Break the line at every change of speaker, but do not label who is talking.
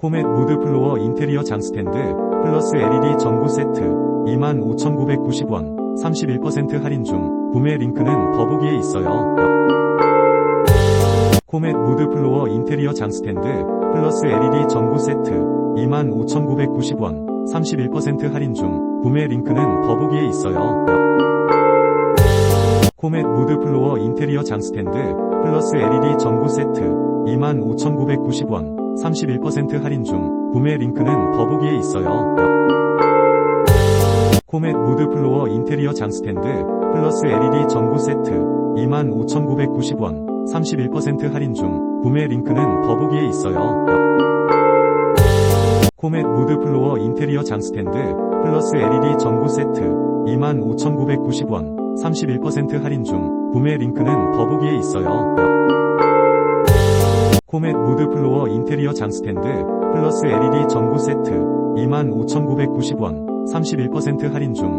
코멧 무드 플로어 인테리어 장스탠드 플러스 LED 전구 세트 25,990원 31% 할인 중 구매 링크는 더보기에 있어요. 코멧 무드 플로어 인테리어 장스탠드 플러스 LED 전구 세트 25,990원 31% 할인 중 구매 링크는 더보기에 있어요. 코멧 무드 플로어 인테리어 장스탠드 플러스 LED 전구 세트 25,990원 31% 할인 중 구매 링크는 더보기에 있어요. 코멧 무드 플로어 인테리어 장스탠드 플러스 LED 전구 세트 25,990원 31% 할인 중 구매 링크는 더보기에 있어요. 코멧 무드 플로어 인테리어 장스탠드 플러스 LED 전구 세트 25,990원 31% 할인 중 구매 링크는 더보기에 있어요. 코멧 무드 플로어 인테리어 장스탠드 플러스 LED 전구 세트 25,990원 31% 할인 중